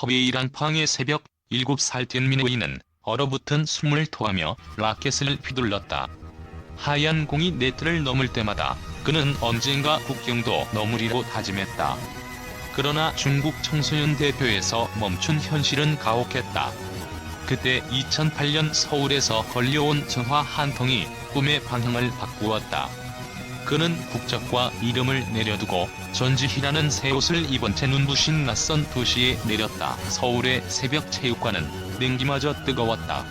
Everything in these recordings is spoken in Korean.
허베이랑 팡의 새벽 7살 된 민호이는 얼어붙은 숨을 토하며 라켓을 휘둘렀다. 하얀 공이 네트를 넘을 때마다 그는 언젠가 국경도 넘으리로 다짐했다. 그러나 중국 청소년 대표에서 멈춘 현실은 가혹했다. 그때 2008년 서울에서 걸려온 전화 한 통이 꿈의 방향을 바꾸었다. 그는 국적과 이름을 내려두고 전지희라는 새 옷을 입은 채 눈부신 낯선 도시에 내렸다. 서울의 새벽 체육관은 냉기마저 뜨거웠다.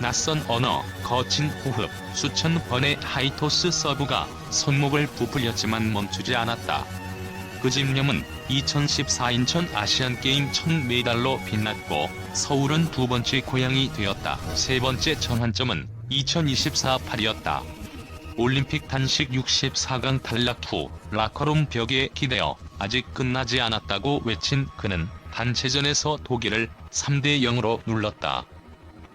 낯선 언어, 거친 호흡, 수천 번의 하이토스 서브가 손목을 부풀렸지만 멈추지 않았다. 그 집념은 2014 인천 아시안게임 첫 메달로 빛났고 서울은 두 번째 고향이 되었다. 세 번째 전환점은 2024 파리였다. 올림픽 단식 64강 탈락 후 라커룸 벽에 기대어 아직 끝나지 않았다고 외친 그는 단체전에서 독일을 3대 0으로 눌렀다.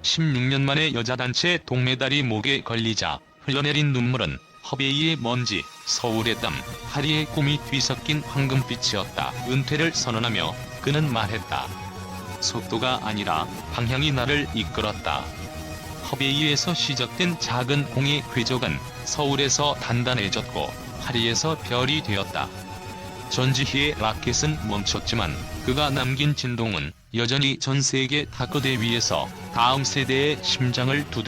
16년 만에 여자 단체 동메달이 목에 걸리자 흘러내린 눈물은 허베이의 먼지, 서울의 땀, 하리의 꿈이 뒤섞인 황금빛이었다. 은퇴를 선언하며 그는 말했다. 속도가 아니라 방향이 나를 이끌었다. 허베이에서 시작된 작은 공의 궤적은 서울에서 단단해졌고 파리에서 별이 되었다. 전지희의 라켓은 멈췄지만 그가 남긴 진동은 여전히 전 세계 탁구대 위에서 다음 세대의 심장을 두드